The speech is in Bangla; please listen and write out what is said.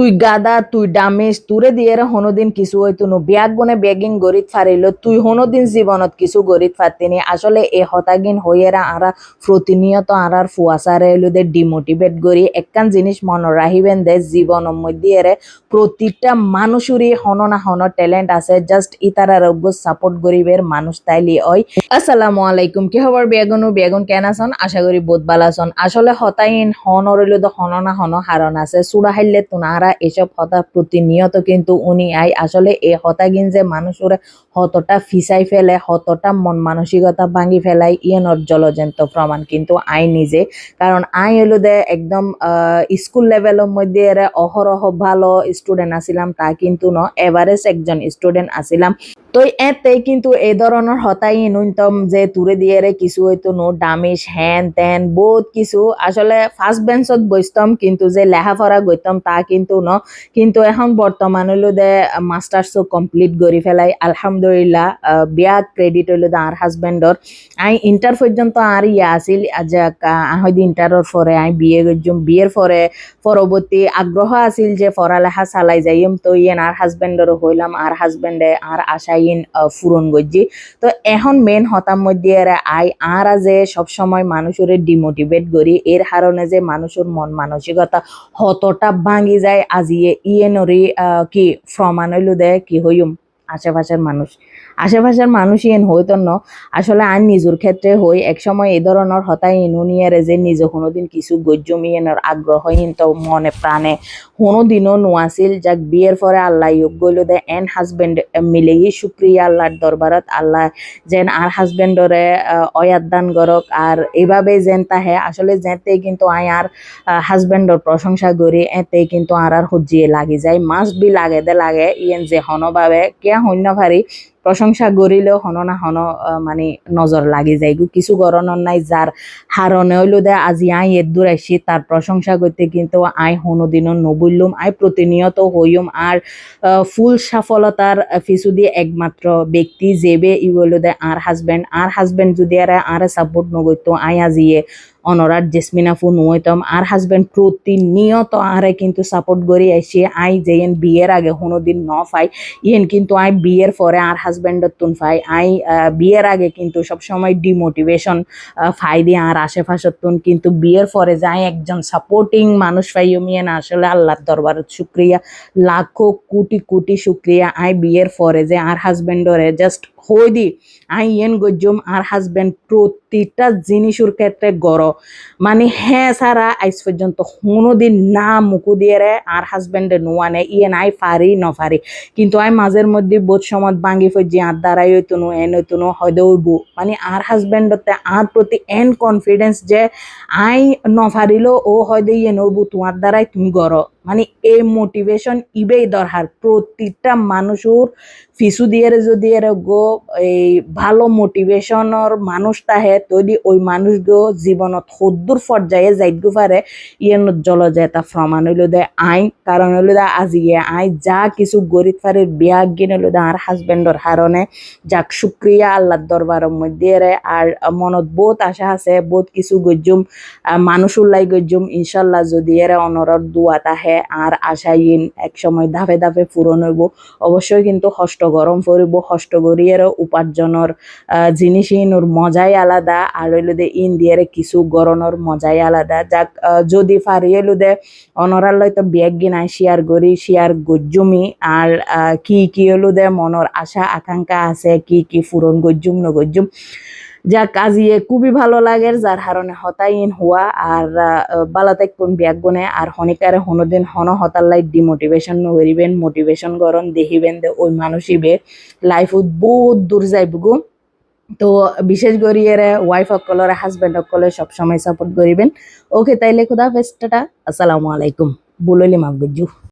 তুই গাদা, তুই ডামেজ তুরে দিয়ে হনোদিন কিছু হইতো নো। বিয়াক গনে বেগিন গরিত ফারিল তুই হনোদিন জীবনত কিছু গরিত ফাতিনি আসলে এ হতাগিন হইয়েরা আরা প্রতিনিয়ত আরার ফুয়াশারে দে, ডিমোটিভেট করি একখান জিনিস মন রাহিবেন দে জীবনের মধ্যে এরে প্রতিটা মানুষেরই হন না হন ট্যালেন্ট আছে জাস্ট ইতারা রোগ্য সাপোর্ট গরিবের মানুষ তাইলি ওই আসসালামু আলাইকুম, কি খবর বেগুন বেগুন কেন আছন? আশা করি ভালো আছন। আসলে হতাইন হন রইল তো হন না হন হারণ আছে। সুরা হাইলে তুনারা এসব হতা প্রতিনিয়ত কিন্তু উনি আই। আসলে এই হতা যে মানুষের হতটা ফিসাই ফেলে, হতটা মন মানসিকতা ভাঙি ফেলাই ইয়েনর জলজন্ত প্রমাণ কিন্তু আই নিজে। কারণ আই হলো দে একদম স্কুল লেভেলের মধ্যে এরা অহরহ ভালো স্টুডেন্ট আসিলাম তা কিন্তু ন এভারেজ একজন স্টুডেন্ট আছিলাম। তো এতে কিন্তু এই ধরনের হতাই ন্যূনতম যে তুলে দিয়ে রে কিছু হয়তো নো ডামিস হ্যান ত্যান বহুত কিছু। আসলে ফার্স্ট বেঞ্চত বসতাম কিন্তু যে লেখাপড়া গইতাম তা কিন্তু ন। কিন্তু এখন বর্তমান হইল দে মাস্টার্স কমপ্লিট করে ফেলাই। আলহামদুলিল্লাহ আহ, বিয়া ক্রেডিট হইল দে আর হাজবেন্ডর আই ইন্টার পর্যন্ত আর ইয়া আছিল। হয়তো ইন্টারের পরে আই বিয়ে করছুম বিয়ের পরে পরবর্তী আগ্রহ আছিল যে পড়ালেখা চালাই যাইম। তো ইয়েন আর হাজবেন্ডরও হইলাম আর হাজবেন্ডে আর আশা ইন ফুরন গজ্জি। তো এখন মেন হতাম মধ্যে এরা আই আর যে সবসময় মানুষের ডিমোটিভেট করি। এর কারণে যে মানুষের মন মানসিকতা হতটা ভাঙি যায়। আজিয়ে ইয়ে নরি কি প্রমাণ দেয় কি হইম? আশেপাশের মানুষ। আশেপাশের মানুষ ইয়েন হইতো ন আসলে আইন নিজের ক্ষেত্রে হই একসময় এই ধরনের হতাই ইনুনিয়ারে যে নিজে কোনোদিন কিছু গজ্জম ইয়েনের আগ্রহ ইন তো মনে প্রাণে। কোনোদিনও নোয়াছিল যাক, বিয়ের পরে আল্লাহ ইয়োগ গইল দে, এন হাজবেন্ড মিলে গিয়ে সুপ্রিয়া আল্লাহর দরবারত আল্লাহ যেন আর হাজবেন্ডরে অয়াত দান করক। আর এইভাবে যেন তাহে, আসলে যেতে কিন্তু আই আর হাজবেন্ডর প্রশংসা করি, এতে কিন্তু আর আর হজ্জিয়ে লাগি যায়। মাস্ট বি লাগে দে লাগে, ইয়েন যে হনভাবে কে হন্য ভারি প্রশংসা করিলেও হন না হন মানে নজর লাগি যায়। কিছু গরণর নাই যার হারণে হইল দে, আজি আই এর আইসি তার প্রশংসা করতে কিন্তু আই হনোদিনও নবুল্লুম, আই প্রতিনিয়ত হইম আর ফুল সফলতার পিছু দিয়ে একমাত্র ব্যক্তি যেবে ই দে আর হাজবেন্ড আর হাজবেন্ড যদি আর আর সাপোর্ট নগরতো আই আজিয়ে অনরার জেসমিনা ফু নইতাম আর হাজবেন্ড প্রতিনিয়ত আরে কিন্তু সাপোর্ট করি আইসি আই যেন বিয়ের আগে কোনোদিন ন পাই ইয়েন কিন্তু আই বিয়ের পরে আর হাজবেন্ডর তুন পাই আই বিয়ের আগে কিন্তু সবসময় ডিমোটিভেশন ফাই দিয়ে আর আশেপাশের তুন কিন্তু বিয়ের পরে যাই একজন সাপোর্টিং মানুষ পাই মিয়েন আসলে আল্লাহর দরবারত শুক্রিয়া, লাখো কোটি কোটি শুক্রিয়া। আই বিয়ের পরে যে আর হাজবেন্ডরে জাস্ট হই দি, আই ইয়েন গজ্জম আর হাজবেন্ড প্রতিটা জিনিসের ক্ষেত্রে গড় মানে হ্যাঁ সারা আজ পর্যন্ত কোনোদিন না মুকু দিয়ে রে আর হাজবেন্ডে নোয়ানে ইয়েন আই ফারি ন ফারি কিন্তু আই মাঝের মধ্যে বোধ সময় বাঙ্গি ফজি আর দ্বারাই হইতো নো এন হইতো নো হয়তো উইব মানে আর হাজবেন্ডতে আর প্রতি এন কনফিডেন্স যে আই নফারিলো ও হয়তো ইয়ে নবু তোমার দ্বারাই তুমি গড় মানে এই মোটিভেশন ইবেই দরকার প্রতিটা মানুষের ফিসু দিয়ে যদি গো এই ভালো মোটিভেশনের মানুষ তাহে তৈরি ওই মানুষ গো জীবনত সদ্দূর পর্যায়ে যাইতে পারে ইয়েন জল যায় তা প্রমাণ হইল দে আই। কারণ হইল দে আজিয়ে আই যা কিছু গরিব ফারের বিয়া গিন হইল আর হাজবেন্ডর হারণে যাক শুক্রিয়া আল্লাহর দরবারের মধ্যে রে আর মনত বহুত আশা আছে, বহুত কিছু গজ্জুম মানুষ উল্লাই গজ্জুম। ইনশাল্লাহ যদি এর অনরর দুয়া তাহে আর আশাইন এক সময় ধাপে ধাপে পূরণ হইব। অবশ্যই কিন্তু হষ্ট গরম পড়িব হষ্ট করিয়ের উপার্জনের জিনিসই নোর মজাই আলাদা। আর হইল দে ইন্ডিয়ারে কিছু গরনের মজাই আলাদা। যাক যদি পারি হইল দে অনরালয় তো ব্যাগ গিনাই শেয়ার করি শেয়ার গজ্জুমি। আর কি কি হইল দে মনের আশা, আকাঙ্ক্ষা আছে, কি কি পূরণ গজ্জুম, নগজ্জুম। যা কাজিয়ে খুবই ভালো লাগে, যার কারণে হতাইন হওয়া আর বালাতাইক কোন ব্যাগনে আর হনিকারে হনদিন হন হতার লাই ডিমোটিভেশন নগরিবেন মোটিভেশন করন দেখিবেন দে ওই মানুষইবে লাইফত বহুত দূর যাইব গো। তো বিশেষ করে এর ওয়াইফ সকলের হাজবেন্ড সকলে সবসময় সাপোর্ট করিবেন ওকে তাইলে খুদা হাফেজ টাটা আসসালামু আলাইকুম। বললি মাফ গজ্জু